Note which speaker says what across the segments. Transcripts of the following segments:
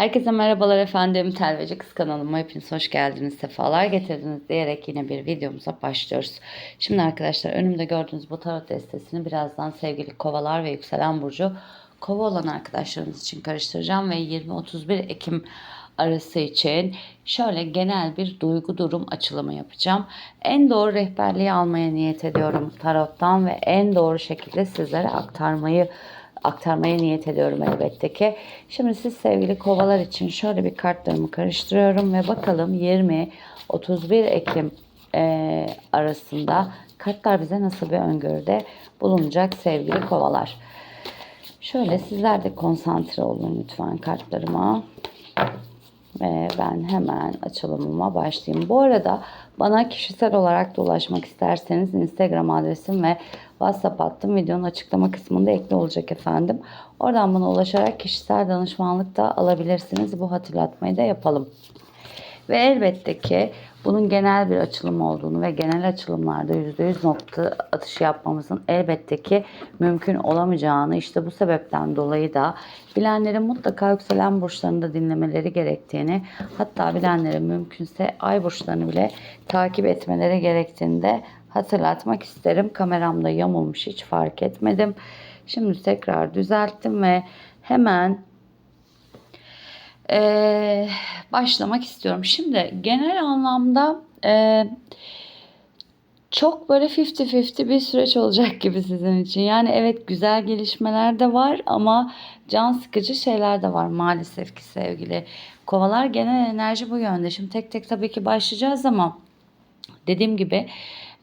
Speaker 1: Herkese merhabalar efendim. Telveci Kız kanalıma hepiniz hoş geldiniz. Sefalar getirdiniz diyerek yine bir videomuza başlıyoruz. Şimdi arkadaşlar önümde gördüğünüz bu tarot destesini birazdan sevgili kovalar ve yükselen burcu kova olan arkadaşlarımız için karıştıracağım ve 20-31 Ekim arası için şöyle genel bir duygu durum açılımı yapacağım. En doğru rehberliği almaya niyet ediyorum tarottan ve en doğru şekilde sizlere aktarmayı aktarmaya niyet ediyorum elbette ki. Şimdi siz sevgili kovalar için şöyle bir kartlarımı karıştırıyorum ve bakalım 20-31 Ekim e, arasında kartlar bize nasıl bir öngörüde bulunacak sevgili kovalar. Şöyle sizler de konsantre olun lütfen kartlarıma. Ve ben hemen açılımıma başlayayım. Bu arada bana kişisel olarak da ulaşmak isterseniz Instagram adresim ve WhatsApp hattım videonun açıklama kısmında ekli olacak efendim. Oradan bana ulaşarak kişisel danışmanlık da alabilirsiniz. Bu hatırlatmayı da yapalım. Ve elbette ki bunun genel bir açılım olduğunu ve genel açılımlarda %100 nokta atışı yapmamızın elbette ki mümkün olamayacağını işte bu sebepten dolayı da bilenlerin mutlaka yükselen burçlarını da dinlemeleri gerektiğini hatta bilenlerin mümkünse ay burçlarını bile takip etmeleri gerektiğini de hatırlatmak isterim. Kameramda yamulmuş hiç fark etmedim. Şimdi tekrar düzelttim ve hemen ee, başlamak istiyorum. Şimdi genel anlamda e, çok böyle 50-50 bir süreç olacak gibi sizin için. Yani evet güzel gelişmeler de var ama can sıkıcı şeyler de var maalesef ki sevgili kovalar. Genel enerji bu yönde. Şimdi tek tek tabii ki başlayacağız ama dediğim gibi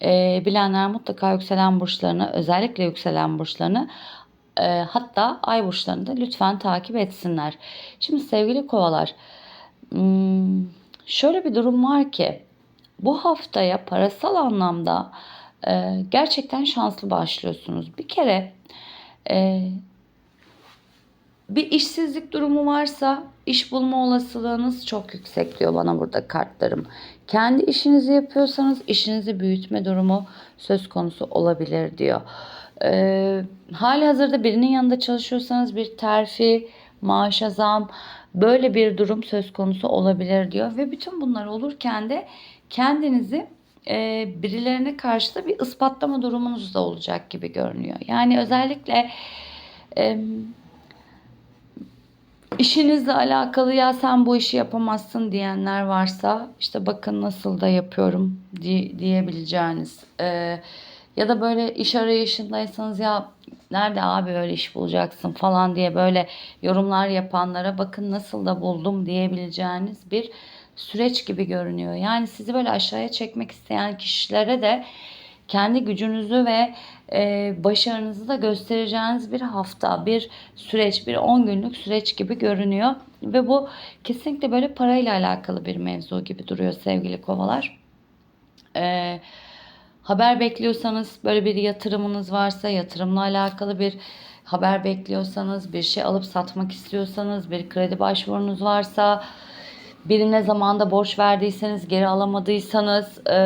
Speaker 1: e, bilenler mutlaka yükselen burçlarını özellikle yükselen burçlarını e, hatta ay burçlarını da lütfen takip etsinler. Şimdi sevgili kovalar hmm, şöyle bir durum var ki bu haftaya parasal anlamda e, gerçekten şanslı başlıyorsunuz. Bir kere e, bir işsizlik durumu varsa iş bulma olasılığınız çok yüksek diyor bana burada kartlarım. Kendi işinizi yapıyorsanız işinizi büyütme durumu söz konusu olabilir diyor. Ee, hali hazırda birinin yanında çalışıyorsanız bir terfi, maaşa zam böyle bir durum söz konusu olabilir diyor. Ve bütün bunlar olurken de kendinizi e, birilerine karşı da bir ispatlama durumunuz da olacak gibi görünüyor. Yani özellikle e, işinizle alakalı ya sen bu işi yapamazsın diyenler varsa işte bakın nasıl da yapıyorum diye, diyebileceğiniz e, ya da böyle iş arayışındaysanız ya nerede abi öyle iş bulacaksın falan diye böyle yorumlar yapanlara bakın nasıl da buldum diyebileceğiniz bir süreç gibi görünüyor. Yani sizi böyle aşağıya çekmek isteyen kişilere de kendi gücünüzü ve e, başarınızı da göstereceğiniz bir hafta, bir süreç, bir 10 günlük süreç gibi görünüyor. Ve bu kesinlikle böyle parayla alakalı bir mevzu gibi duruyor sevgili kovalar. Eee Haber bekliyorsanız böyle bir yatırımınız varsa yatırımla alakalı bir haber bekliyorsanız bir şey alıp satmak istiyorsanız bir kredi başvurunuz varsa birine zamanda borç verdiyseniz geri alamadıysanız e,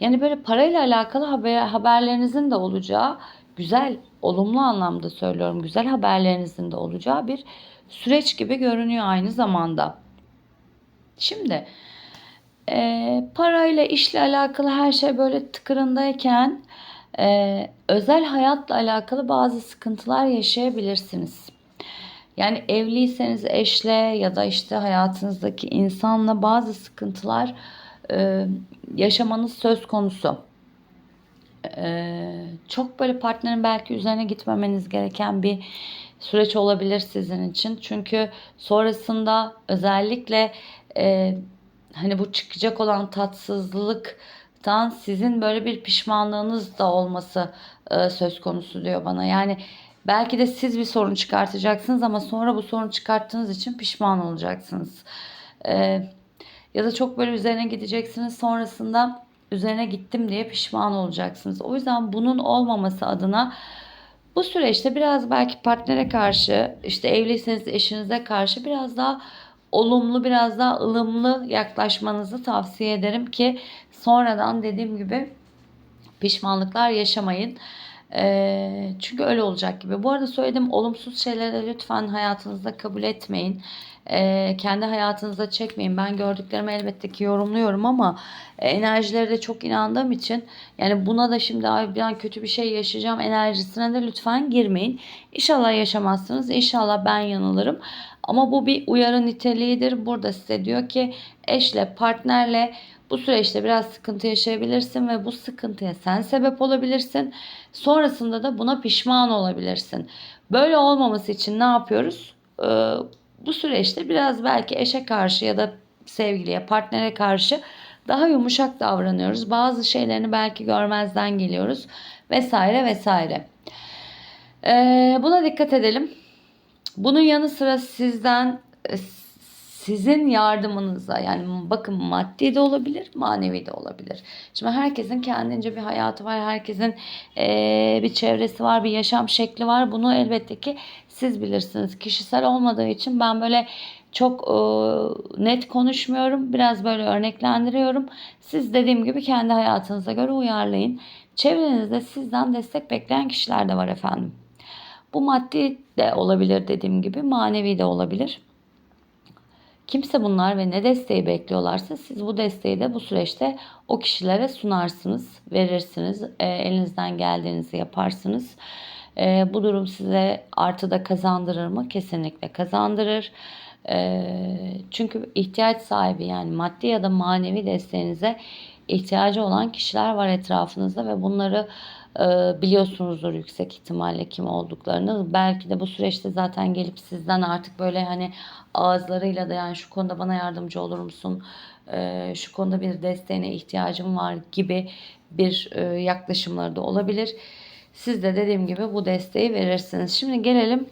Speaker 1: yani böyle parayla alakalı haber, haberlerinizin de olacağı güzel olumlu anlamda söylüyorum güzel haberlerinizin de olacağı bir süreç gibi görünüyor aynı zamanda. Şimdi e, parayla işle alakalı her şey böyle tıkırındayken e, özel hayatla alakalı bazı sıkıntılar yaşayabilirsiniz. Yani evliyseniz eşle ya da işte hayatınızdaki insanla bazı sıkıntılar e, yaşamanız söz konusu. E, çok böyle partnerin belki üzerine gitmemeniz gereken bir süreç olabilir sizin için. Çünkü sonrasında özellikle e, hani bu çıkacak olan tatsızlıktan sizin böyle bir pişmanlığınız da olması e, söz konusu diyor bana. Yani belki de siz bir sorun çıkartacaksınız ama sonra bu sorun çıkarttığınız için pişman olacaksınız. E, ya da çok böyle üzerine gideceksiniz sonrasında üzerine gittim diye pişman olacaksınız. O yüzden bunun olmaması adına bu süreçte biraz belki partnere karşı işte evliyseniz eşinize karşı biraz daha olumlu biraz daha ılımlı yaklaşmanızı tavsiye ederim ki sonradan dediğim gibi pişmanlıklar yaşamayın. Ee, çünkü öyle olacak gibi. Bu arada söylediğim olumsuz şeyleri lütfen hayatınızda kabul etmeyin. Ee, kendi hayatınıza çekmeyin. Ben gördüklerimi elbette ki yorumluyorum ama e, enerjilere de çok inandığım için yani buna da şimdi abi ben kötü bir şey yaşayacağım enerjisine de lütfen girmeyin. İnşallah yaşamazsınız. İnşallah ben yanılırım. Ama bu bir uyarı niteliğidir. Burada size diyor ki eşle, partnerle bu süreçte biraz sıkıntı yaşayabilirsin ve bu sıkıntıya sen sebep olabilirsin. Sonrasında da buna pişman olabilirsin. Böyle olmaması için ne yapıyoruz? Ee, bu süreçte biraz belki eşe karşı ya da sevgiliye, partnere karşı daha yumuşak davranıyoruz. Bazı şeylerini belki görmezden geliyoruz vesaire vesaire. Ee, buna dikkat edelim. Bunun yanı sıra sizden sizin yardımınıza yani bakın maddi de olabilir, manevi de olabilir. Şimdi herkesin kendince bir hayatı var, herkesin e, bir çevresi var, bir yaşam şekli var. Bunu elbette ki siz bilirsiniz. Kişisel olmadığı için ben böyle çok e, net konuşmuyorum. Biraz böyle örneklendiriyorum. Siz dediğim gibi kendi hayatınıza göre uyarlayın. Çevrenizde sizden destek bekleyen kişiler de var efendim. Bu maddi de olabilir dediğim gibi, manevi de olabilir. Kimse bunlar ve ne desteği bekliyorlarsa siz bu desteği de bu süreçte o kişilere sunarsınız, verirsiniz, e, elinizden geldiğinizi yaparsınız. E, bu durum size artı da kazandırır mı? Kesinlikle kazandırır. E, çünkü ihtiyaç sahibi yani maddi ya da manevi desteğinize ihtiyacı olan kişiler var etrafınızda ve bunları biliyorsunuzdur yüksek ihtimalle kim olduklarını. Belki de bu süreçte zaten gelip sizden artık böyle hani ağızlarıyla da yani şu konuda bana yardımcı olur musun? E, şu konuda bir desteğine ihtiyacım var gibi bir e, yaklaşımları da olabilir. Siz de dediğim gibi bu desteği verirsiniz. Şimdi gelelim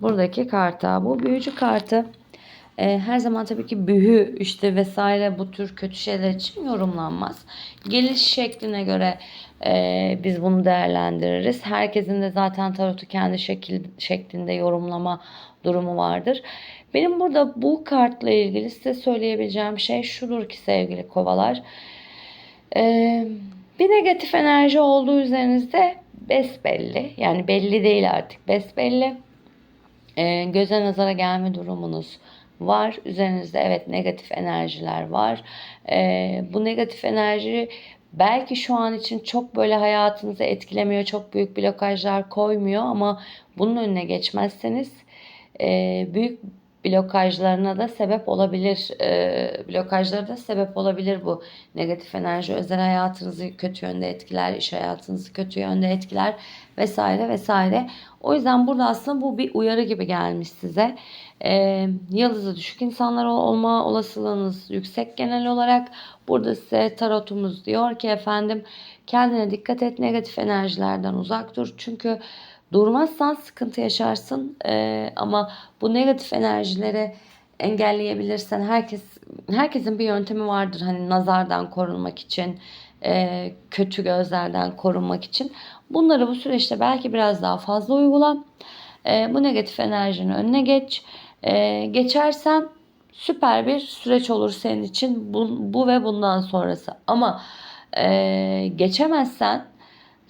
Speaker 1: buradaki karta. Bu büyücü kartı e, her zaman tabii ki büyü işte vesaire bu tür kötü şeyler için yorumlanmaz. Geliş şekline göre e, biz bunu değerlendiririz. Herkesin de zaten tarotu kendi şekil, şeklinde yorumlama durumu vardır. Benim burada bu kartla ilgili size söyleyebileceğim şey şudur ki sevgili kovalar. E, bir negatif enerji olduğu üzerinizde besbelli. Yani belli değil artık besbelli. E, göze nazara gelme durumunuz var. Üzerinizde evet negatif enerjiler var. E, bu negatif enerji belki şu an için çok böyle hayatınızı etkilemiyor, çok büyük blokajlar koymuyor ama bunun önüne geçmezseniz e, büyük blokajlarına da sebep olabilir. E, blokajlara da sebep olabilir bu negatif enerji. Özel hayatınızı kötü yönde etkiler, iş hayatınızı kötü yönde etkiler vesaire vesaire. O yüzden burada aslında bu bir uyarı gibi gelmiş size. E, yıldızı düşük insanlar olma olasılığınız yüksek genel olarak. Burada size tarotumuz diyor ki efendim kendine dikkat et negatif enerjilerden uzak dur. Çünkü durmazsan sıkıntı yaşarsın ee, ama bu negatif enerjileri engelleyebilirsen herkes herkesin bir yöntemi vardır hani nazardan korunmak için e, kötü gözlerden korunmak için. Bunları bu süreçte belki biraz daha fazla uygula. E, bu negatif enerjinin önüne geç. E, geçersen süper bir süreç olur senin için bu, bu ve bundan sonrası. Ama e, geçemezsen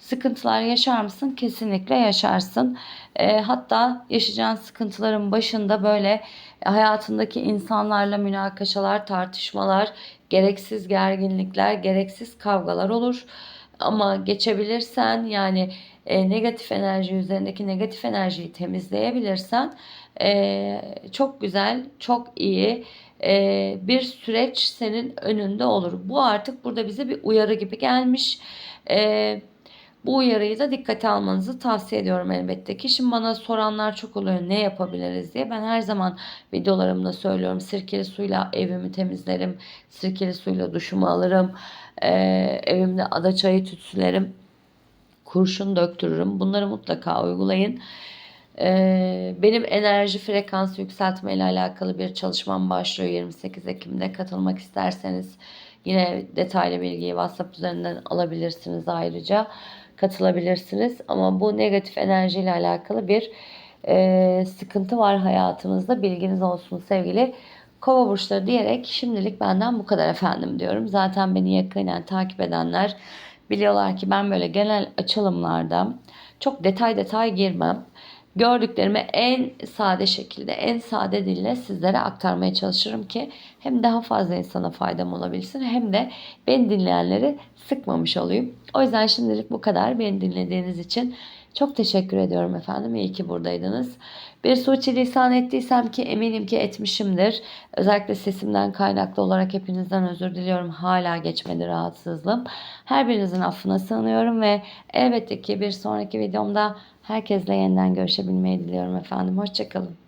Speaker 1: sıkıntılar yaşar mısın? Kesinlikle yaşarsın. E, hatta yaşayacağın sıkıntıların başında böyle hayatındaki insanlarla münakaşalar, tartışmalar, gereksiz gerginlikler, gereksiz kavgalar olur. Ama geçebilirsen yani e, negatif enerji üzerindeki negatif enerjiyi temizleyebilirsen e, çok güzel, çok iyi e, bir süreç senin önünde olur. Bu artık burada bize bir uyarı gibi gelmiş. E, bu uyarıyı da dikkate almanızı tavsiye ediyorum elbette ki. Şimdi bana soranlar çok oluyor ne yapabiliriz diye. Ben her zaman videolarımda söylüyorum. Sirkeli suyla evimi temizlerim. Sirkeli suyla duşumu alırım. Ee, evimde ada çayı tütsülerim. Kurşun döktürürüm. Bunları mutlaka uygulayın. Ee, benim enerji frekansı yükseltme ile alakalı bir çalışmam başlıyor 28 Ekim'de. Katılmak isterseniz yine detaylı bilgiyi WhatsApp üzerinden alabilirsiniz ayrıca. Katılabilirsiniz ama bu negatif enerji ile alakalı bir e, sıkıntı var hayatımızda. Bilginiz olsun sevgili kova burçları diyerek şimdilik benden bu kadar efendim diyorum. Zaten beni yakinen takip edenler biliyorlar ki ben böyle genel açılımlarda çok detay detay girmem. Gördüklerimi en sade şekilde, en sade dille sizlere aktarmaya çalışırım ki hem daha fazla insana faydam olabilsin hem de beni dinleyenleri sıkmamış olayım. O yüzden şimdilik bu kadar. Beni dinlediğiniz için çok teşekkür ediyorum efendim. İyi ki buradaydınız. Bir suçi lisan ettiysem ki eminim ki etmişimdir. Özellikle sesimden kaynaklı olarak hepinizden özür diliyorum. Hala geçmedi rahatsızlığım. Her birinizin affına sığınıyorum ve elbette ki bir sonraki videomda herkesle yeniden görüşebilmeyi diliyorum efendim. Hoşçakalın.